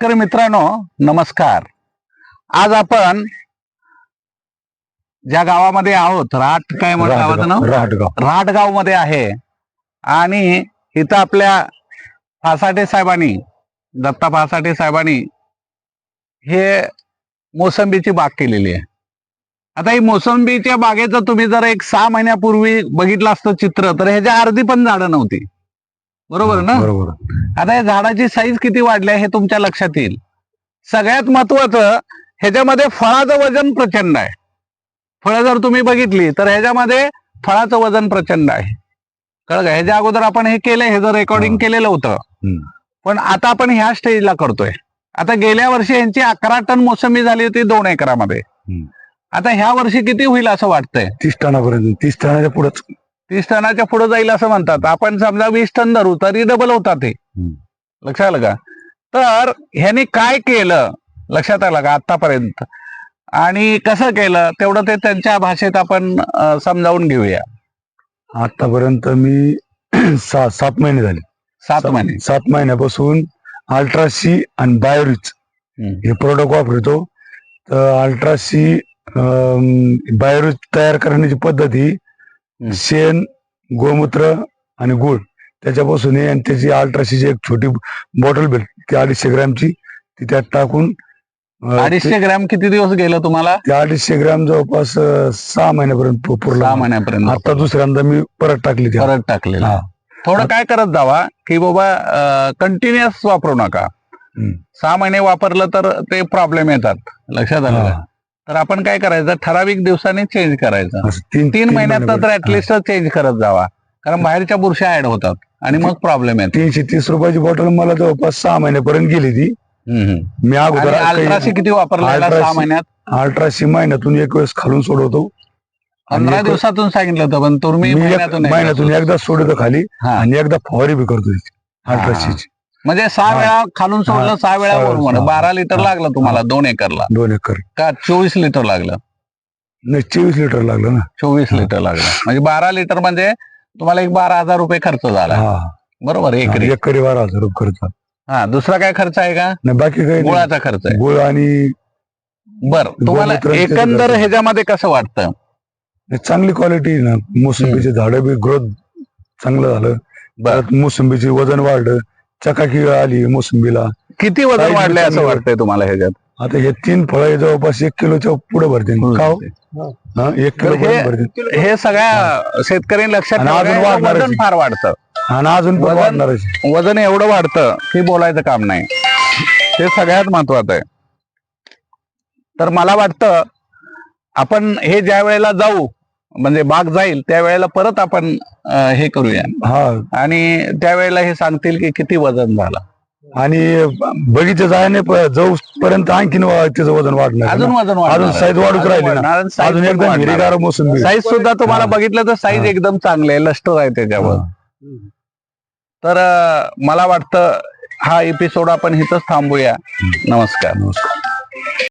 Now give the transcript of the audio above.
शेतकरी मित्रांनो नमस्कार. आज आपण ज्या गावामध्ये आहोत राट काय म्हणतो गावाचं नाव? राटगावमध्ये आहे. आणि इथं आपल्या फासाटे साहेबांनी दत्ता फासाटे साहेबांनी हे मोसंबीची बाग केलेली आहे. आता ही मोसंबीच्या बागेचं तुम्ही जर एक सहा महिन्यापूर्वी बघितलं असतं चित्र तर ह्याच्या अर्धी पण झाडं नव्हती. बरोबर ना? बरोबर. आता या झाडाची साईज किती वाढली आहे हे तुमच्या लक्षात येईल. सगळ्यात महत्वाचं ह्याच्यामध्ये फळाचं वजन प्रचंड आहे. फळं जर तुम्ही बघितली तर ह्याच्यामध्ये फळाचं वजन प्रचंड आहे. कळलं का? ह्याच्या अगोदर आपण हे केलंय हे जर रेकॉर्डिंग. केलेलं होतं. पण आता आपण ह्या स्टेजला करतोय. आता गेल्या वर्षी यांची अकरा टन मोसंबी झाली होती दोन एकरामध्ये. आता ह्या वर्षी किती होईल असं वाटतंय? तीस टनापर्यंत तीस टनाच्या पुढेच तीस टनाच्या पुढे जाईल असं म्हणतात. आपण समजा वीस टन धरू तरी डबल होतात ते. लक्षात आलं का? तर ह्यांनी काय केलं? लक्षात आलं का? आतापर्यंत आणि कसं केलं? तेवढं ते त्यांच्या भाषेत आपण समजावून घेऊया. आतापर्यंत मी सहा सात महिने झाले. सात महिने. सात महिन्यापासून अल्ट्रासी आणि बायोरिच. हे प्रोडक्ट वापरतो. तर अल्ट्रासी बायोरिच तयार करण्याची पद्धती शेण गोमूत्र आणि गुळ. त्याच्यापासून आहे आणि त्याची अल्ट्रासीची एक छोटी बॉटल भेटते ती अडीचशे ग्रॅमची ती त्यात टाकून अं, अडीचशे ग्रॅम किती दिवस गेलं तुम्हाला? ते अडीचशे ग्रॅम जवळपास अं, सहा महिन्यापर्यंत पु- सहा पुरला महिन्यापर्यंत. आता दुसऱ्यांदा मी परत टाकली ती परत टाकलेलं. हा. थोडं काय करत जावा की बाबा कंटिन्युअस वापरू नका. हम्म. सहा महिने वापरलं तर ते प्रॉब्लेम येतात. लक्षात आलं का? हा. तर आपण काय करायचं? ठराविक दिवसांनी चेंज करायचं. तीन तीन महिन्यात तर. ऍटलिस्ट चेंज करत जावा. कारण बाहेरच्या बुरशा ऍड होतात आणि मग प्रॉब्लेम येतो. तीनशे तीस रुपयाची बॉटल मला जवळपास सहा महिन्यापर्यंत गेली ती. मी अगोदर अल्ट्राशी किती वापरला सहा महिन्यात? अल्ट्राशी महिन्यातून एक वेळेस खालून सोडवतो. पंधरा दिवसातून सांगितलं होतं पण तुम्ही महिन्यातून एकदा सोडता. खाली. आणि एकदा फवारी बी करतो अल्ट्राशीची. म्हणजे सहा. वेळा खालून सोडलं. सहा वेळा वरून. बारा लिटर. लागलं तुम्हाला दोन एकरला. दोन एकर. का चोवीस लिटर लागलं? नाही चोवीस लिटर लागलं ना. चोवीस. लिटर लागलं. म्हणजे बारा लिटर म्हणजे तुम्हाला एक बारा हजार रुपये खर्च झाला. बरोबर एकरी. एकरी बारा हजार रुपये खर्च. हा दुसरा काय खर्च आहे का? नाही बाकी काही. गुळाचा खर्च आहे. गुळ आणि बर तुम्हाला एकंदर ह्याच्यामध्ये कसं वाटतं? चांगली क्वालिटी ना. मोसंबीचे झाडं बी ग्रोथ चांगलं झालं. मोसंबीचे वजन वाढलं. चकाकी आली मोसंबीला. किती वजन वाढलंय असं वाटतंय तुम्हाला ह्याच्यात? आता हे तीन फळं जवळपास एक किलोच्या पुढे भरते का हो? हा, एक किलो हे- पर्यंत भरते हे सगळ्या शेतकऱ्यांनी लक्षात आणि अजून वाढणारच वजन आहे. फार वाढतं. आणि अजून पण वजन- वाढणारच वजन एवढं वाढतं की बोलायचं काम नाही. ते सगळ्यात महत्वाचं आहे. तर मला वाटतं आपण हे ज्या वेळेला जाऊ म्हणजे बाग जाईल त्यावेळेला परत आपण हे करूया. हा. आणि त्यावेळेला हे सांगतील की किती वजन झालं. आणि बगीचा जायने जाऊ पर्यंत आणखीन त्याचं वजन वाढणार अजून वजन अजून size वाढूच राहिली. अजून एकदम मोसंबी. साईज सुद्धा तुम्हाला. बघितलं तर साईज. एकदम चांगले आहे लष्टर आहे त्याच्यावर. तर मला वाटतं हा एपिसोड आपण इथंच थांबूया. नमस्कार. नमस्कार.